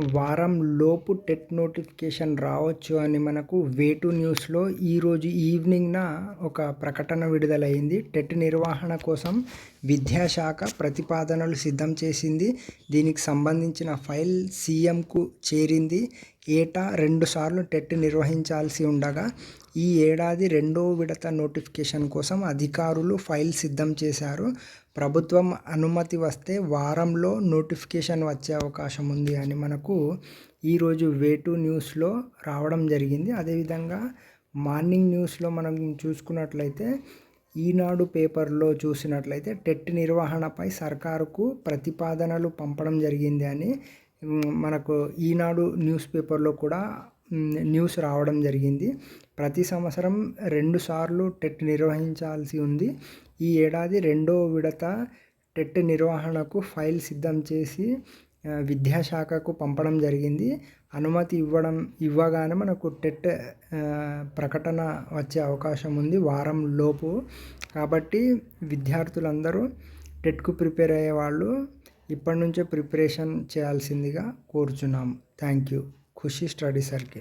వారం లోపు TET notification రావచ్చు అని మనకు వేటు న్యూస్లో ఈరోజు ఈవినింగ్న ఒక ప్రకటన విడుదలైంది. టెట్ నిర్వహణ కోసం విద్యాశాఖ ప్రతిపాదనలు సిద్ధం చేసింది. దీనికి సంబంధించిన ఫైల్ సీఎంకు చేరింది. ఏటా రెండుసార్లు టెట్ నిర్వహించాల్సి ఉండగా ఈ ఏడాది రెండో విడత నోటిఫికేషన్ కోసం అధికారులు ఫైల్ సిద్ధం చేశారు. ప్రభుత్వం అనుమతి వస్తే వారంలో నోటిఫికేషన్ వచ్చే అవకాశం ఉంది అని మనకు ఈరోజు వేటు న్యూస్లో రావడం జరిగింది. అదేవిధంగా మార్నింగ్ న్యూస్లో మనం చూసుకున్నట్లయితే ఈనాడు పేపర్లో చూసినట్లయితే టెట్ నిర్వహణపై సర్కారుకు ప్రతిపాదనలు పంపడం జరిగింది అని మనకు ఈనాడు న్యూస్ పేపర్లో కూడా న్యూస్ రావడం జరిగింది. ప్రతి సంవత్సరం రెండు సార్లు టెట్ నిర్వహించాల్సి ఉంది. ఈ ఏడాది రెండో విడత టెట్ నిర్వహణకు ఫైల్ సిద్ధం చేసి విద్యాశాఖకు పంపడం జరిగింది. అనుమతి ఇవ్వడం ఇవ్వగానే మనకు టెట్ ప్రకటన వచ్చే అవకాశం ఉంది వారం లోపు. కాబట్టి విద్యార్థులందరూ టెట్కు ప్రిపేర్ అయ్యే వాళ్ళు ఇప్పటి నుంచే ప్రిపరేషన్ చేయాల్సిందిగా కోరుచున్నాము thank you. Khushi study circle.